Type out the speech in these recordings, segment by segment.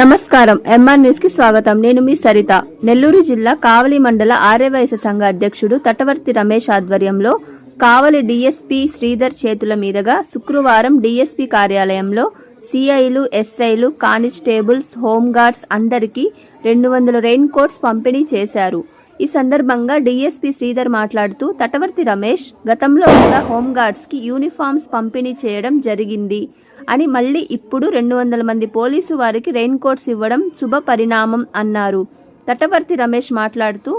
నమస్కారం. ఎంఆర్ న్యూస్కి స్వాగతం. నేను మీ సరిత. నెల్లూరు జిల్లా కావలి మండల ఆర్యవయస సంఘ అధ్యక్షుడు తటవర్తి రమేష్ ఆధ్వర్యంలో కావలి డిఎస్పీ శ్రీధర్ చేతుల మీదుగా శుక్రవారం డిఎస్పీ కార్యాలయంలో సిఐలు ఎస్ఐలు కానిస్టేబుల్స్ హోంగార్డ్స్ అందరికీ రెండు వందల రెయిన్ కోట్స్ పంపిణీ చేశారు. ఈ సందర్భంగా డిఎస్పీ శ్రీధర్ మాట్లాడుతూ తటవర్తి రమేష్ గతంలో కూడా హోంగార్డ్స్కి యూనిఫామ్స్ పంపిణీ చేయడం జరిగింది. అని మళ్ళీ ఇప్పుడు రెండు వందల మంది పోలీసు వారికి రెయిన్ కోట్స్ ఇవ్వడం శుభ పరిణామం అన్నారు. తటవర్తి రమేష్ మాట్లాడుతూ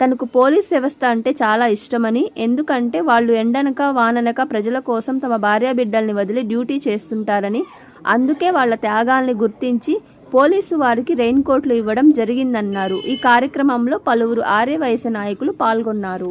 తనకు పోలీస్ వ్యవస్థ అంటే చాలా ఇష్టమని ఎందుకంటే వాళ్ళు ఎండనక వాననక ప్రజల కోసం తమ భార్యా బిడ్డల్ని వదిలి డ్యూటీ చేస్తుంటారని అందుకే వాళ్ళ త్యాగాల్ని గుర్తించి పోలీసు వారికి రెయిన్ కోట్లు ఇవ్వడం జరిగిందన్నారు. ఈ కార్యక్రమంలో పలువురు ఆర్య వయసు నాయకులు పాల్గొన్నారు.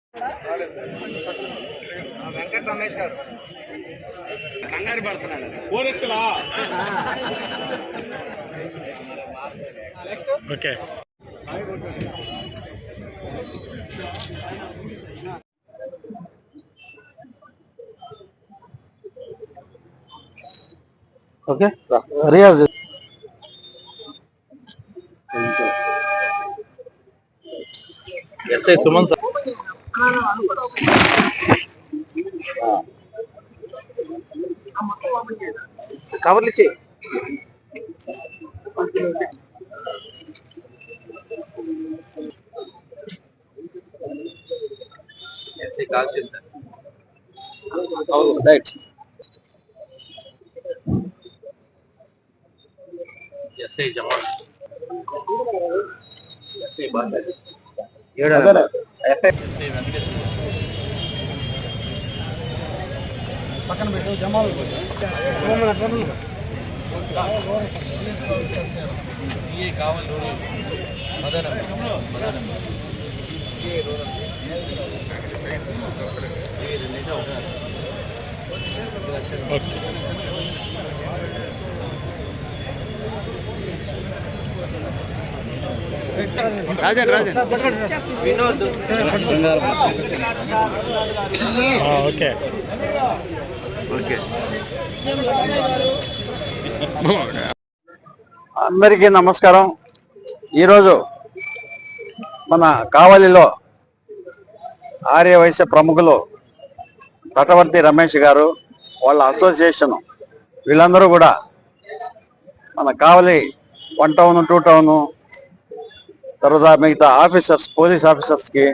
వెంకట రమేష్ గారు కంగారు పడుతున్నాడు four okay. Okay Riyaz SI Suman sir కవర్లు ఇచ్చి ఎస్ఐ కాల్ చేశారు అవును రైట్ ఎస్ఐ జవాన్ ఎస్ఐ బాగా ఏడు ఎస్ఐ వెంకటేశ్వర పక్కన పెట్టు జమాలు సిఐ కావాలి Madanam Madanam okay. Rajan Rajan. Vinod. Okay. Okay. అందరికీ నమస్కారం. ఈరోజు మన కావలిలో ఆర్య వైశ్య ప్రముఖులు తటవర్తి రమేష్ గారు వాళ్ళ అసోసియేషన్ వీళ్ళందరూ కూడా మన Kavali one town two town తర్వాత మిగతా ఆఫీసర్స్ పోలీస్ ఆఫీసర్స్కి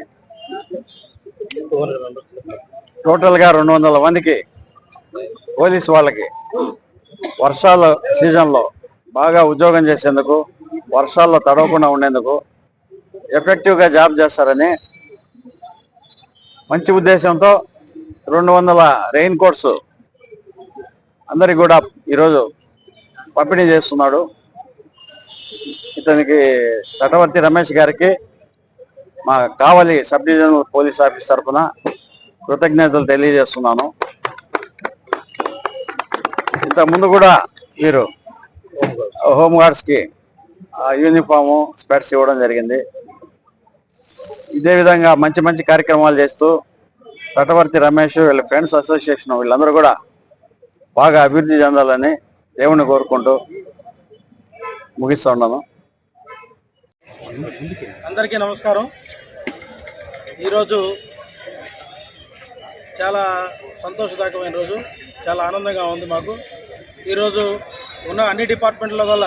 టోటల్గా రెండు వందల మందికి పోలీస్ వాళ్ళకి వర్షాల సీజన్లో బాగా ఉద్యోగం చేసేందుకు వర్షాల్లో తడవకుండా ఉండేందుకు ఎఫెక్టివ్గా జాబ్ చేస్తారని మంచి ఉద్దేశంతో రెండు వందల రెయిన్ కోట్స్ అందరికి కూడా ఈరోజు పంపిణీ చేస్తున్నాడు. ఇతనికి తటవర్తి రమేష్ గారికి మా Kavali sub divisional police office తరఫున కృతజ్ఞతలు తెలియజేస్తున్నాను. ఇంతకుముందు కూడా మీరు హోమ్ యూనిఫాము స్పెట్స్ ఇవ్వడం జరిగింది. ఇదే విధంగా మంచి మంచి కార్యక్రమాలు చేస్తూ తటవర్తి రమేష్ వీళ్ళ ఫ్రెండ్స్ అసోసియేషన్ వీళ్ళందరూ కూడా బాగా అభివృద్ధి చెందాలని దేవుణ్ణి కోరుకుంటూ ముగిస్తూ ఉన్నాను. అందరికీ నమస్కారం. ఈరోజు చాలా సంతోషదాయకమైన రోజు చాలా ఆనందంగా ఉంది మాకు. ఈరోజు ఉన్న అన్ని డిపార్ట్మెంట్ల వల్ల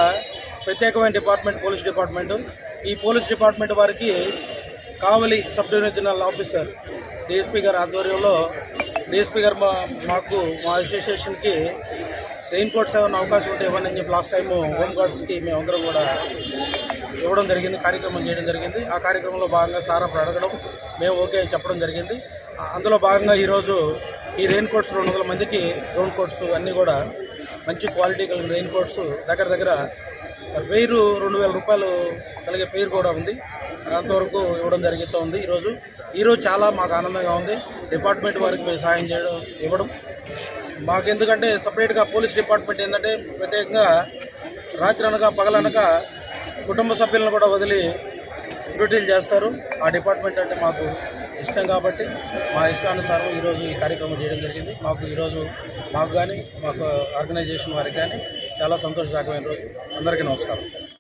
ప్రత్యేకమైన డిపార్ట్మెంట్ పోలీస్ డిపార్ట్మెంటు. ఈ పోలీస్ డిపార్ట్మెంట్ వారికి Kavali sub divisional officer DSP గారి ఆధ్వర్యంలో డిఎస్పీ గారు మా మాకు మా అసోసియేషన్కి రెయిన్ కోట్స్ ఏమైనా అవకాశం ఉంటే ఇవ్వండి అని చెప్పి లాస్ట్ టైము హోమ్ గార్డ్స్కి మేమందరం కూడా ఇవ్వడం జరిగింది కార్యక్రమం చేయడం జరిగింది. ఆ కార్యక్రమంలో భాగంగా సార్ అప్పుడు అడగడం మేము ఓకే అని చెప్పడం జరిగింది. అందులో భాగంగా ఈరోజు ఈ రెయిన్ కోట్స్ రెండు వందల మందికి రెయిన్ కోట్స్ అన్నీ కూడా మంచి క్వాలిటీ కలిగిన రెయిన్ కోట్స్ దగ్గర దగ్గర పేరు రెండు వేల రూపాయలు కలిగే పేరు కూడా ఉంది. అంతవరకు ఇవ్వడం జరుగుతూ ఉంది ఈరోజు. ఈరోజు చాలా మాకు ఆనందంగా ఉంది. డిపార్ట్మెంట్ వారికి మేము సాయం చేయడం ఇవ్వడం. మాకు ఎందుకంటే సపరేట్గా పోలీస్ డిపార్ట్మెంట్ ఏంటంటే ప్రత్యేకంగా రాత్రి అనగా పగలనగా కుటుంబ సభ్యులను కూడా వదిలి డ్యూటీలు చేస్తారు. ఆ డిపార్ట్మెంట్ అంటే మాకు ఇష్టం కాబట్టి మా ఇష్టానుసారం ఈరోజు ఈ కార్యక్రమం చేయడం జరిగింది. మాకు ఈరోజు మాకు కానీ మాకు ఆర్గనైజేషన్ వారికి కానీ చాలా సంతోషదాయకమైన రోజు. అందరికీ నమస్కారం.